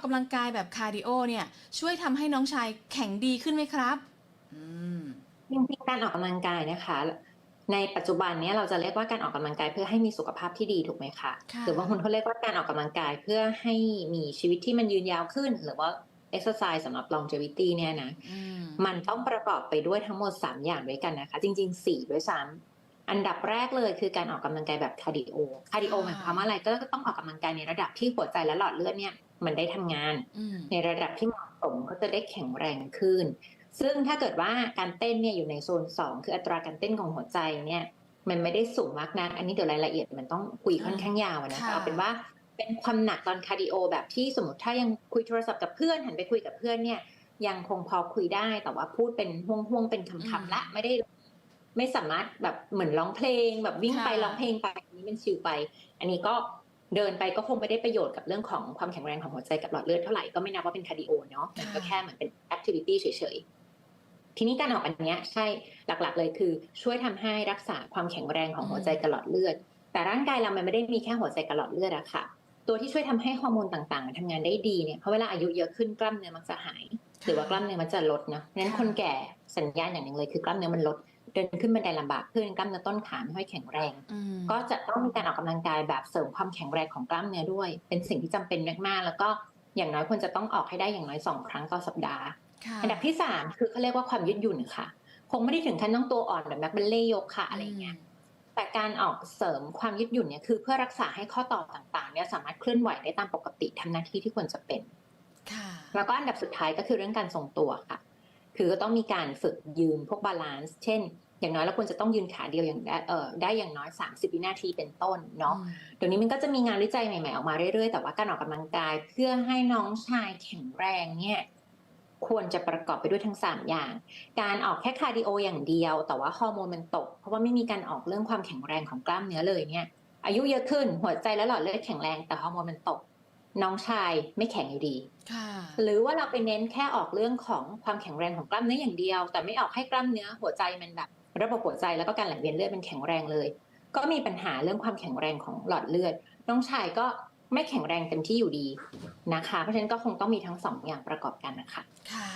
อกกำลังกายแบบคาร์ดิโอเนี่ย ช่วยทำให้น้องชายแข็งดีขึ้นไหมครับ อืม จริงๆการออกกำลังกายนะคะ ในปัจจุบันเนี้ยเราจะเรียกว่าการออกกำลังกายเพื่อให้มีสุขภาพที่ดีถูกไหมคะค่ะหรือบางคนเขาเรียกว่าการออกกำลังกายเพื่อให้มีชีวิตที่มันยืนยาวขึ้น หรือว่า exercise สำหรับ longevity เนี่ยนะ อืมมันต้องประกอบไปด้วยทั้งหมด 3 อย่างด้วยกันนะคะ จริง ๆ 4 ด้วยซ้ำอันดับแรกเลยคือการออกกำลังกายแบบคาร์ดิโอคาร์ดิโอหมายความว่าอะไรก็ต้องออกกำลังกายในระดับที่หัวใจและหลอดเลือดเนี่ย มันได้ทำงานอืมในระดับที่เหมาะสมก็จะได้แข็งแรงขึ้น ซึ่งถ้าเกิดว่าการเต้นเนี่ยอยู่ในโซน2คืออัตราการเต้นของหัวใจเนี่ยมันไม่ได้สูงมากนัก อันนี้เดี๋ยวรายละเอียดมันต้องคุยค่อนข้างยาวอะนะคะค่ะเอาเป็นว่าเป็นความหนักตอนคาร์ดิโอแบบที่สมมติถ้ายังคุยโทรศัพท์กับเพื่อนหันไปคุยกับเพื่อนเนี่ยยังคงพอคุยได้แต่ว่าพูดเป็นห่วงๆเป็นคำๆละไม่ได้ไม่สามารถแบบเหมือนร้องเพลง แบบวิ่งไปค่ะร้องเพลงไปอันนี้มันชิลไป อันนี้ก็ เดินไปก็คงไม่ได้ประโยชน์กับเรื่องของความแข็งแรงของหัวใจกับหลอดเลือดเท่าไหร่ก็ไม่นับว่าเป็นคาร์ดิโอเนาะมันก็แค่เหมือนเป็นแอคทิวิตี้เฉยๆ ทีนี้การออกอันเนี้ยใช่หลักๆเลยคือ ช่วยทำให้รักษาความแข็งแรงของหัวใจกับหลอดเลือด แต่ร่างกายเรามันไม่ได้มีแค่หัวใจกับหลอดเลือดอะค่ะ ตัวที่ช่วยทำให้ฮอร์โมนต่างๆมันทำงานได้ดีเนี่ยเพราะเวลาอายุเยอะขึ้นกล้ามเนื้อมันจะหาย หรือว่ากล้ามเนื้อมันจะลดเนาะเพราะฉะนั้นคนแก่สัญญาณอย่างหนึ่งเลยคือกล้ามเนื้อมันลด เดินขึ้นบันไดลำบากขึ้นกล้ามเนื้อต้นขาไม่ค่อยแข็งแรงอืมก็จะต้องมีการออกกำลังกายแบบเสริมความแข็งแรงของกล้ามเนื้อด้วย เป็นสิ่งที่จำเป็นมากๆ แล้วก็อย่างน้อยควรจะต้องออกให้ได้อย่างน้อยสองครั้งต่อสัปดาห์ค่ะอันดับที่สามคือเขาเรียกว่าความยืดหยุ่นค่ะ คงไม่ได้ถึงขั้นต้องตัวอ่อนแบบนักบัลเล่ต์ยกค่ะอะไรอย่างเงี้ยแต่การออกเสริมความยืดหยุ่นเนี่ยคือเพื่อรักษาให้ข้อต่อต่างๆเนี่ยสามารถเคลื่อนไหวได้ตามปกติทำหน้าที่ที่ควรจะเป็นค่ะแล้วก็อันดับสุดท้ายก็คือเรื่องการทรงตัวค่ะ คือก็ต้องมีการฝึกยืนพวกบาลานซ์เช่น อย่างน้อยเราควรจะต้องยืนขาเดียวอย่างได้เออได้อย่างน้อย 30 วินาทีเป็นต้นเนาะเดี๋ยวนี้มันก็จะมีงานวิจัยใหม่ๆออกมาเรื่อยๆ แต่ว่าการออกกำลังกายเพื่อให้น้องชายแข็งแรงเนี่ยควรจะประกอบไปด้วยทั้ง 3 อย่าง การออกแค่คาร์ดิโออย่างเดียว แต่ว่าฮอร์โมนมันตก เพราะว่าไม่มีการออกเรื่องความแข็งแรงของกล้ามเนื้อเลยเนี่ย อายุเยอะขึ้น หัวใจและหลอดเลือดแข็งแรง แต่ฮอร์โมนมันตก น้องชายไม่แข็งอยู่ดีค่ะหรือว่าเราไปเน้นแค่ออกเรื่องของความแข็งแรงของกล้ามเนื้ออย่างเดียว แต่ไม่ออกให้กล้ามเนื้อหัวใจมันแบบระบบหัวใจแล้วก็การไหลเวียนเลือดมันแข็งแรงเลย ก็มีปัญหาเรื่องความแข็งแรงของหลอดเลือด น้องชายก็ไม่แข็งแรงเต็มที่อยู่ดีนะคะ เพราะฉะนั้นก็คงต้องมีทั้งสองอย่างประกอบกันนะคะ ค่ะ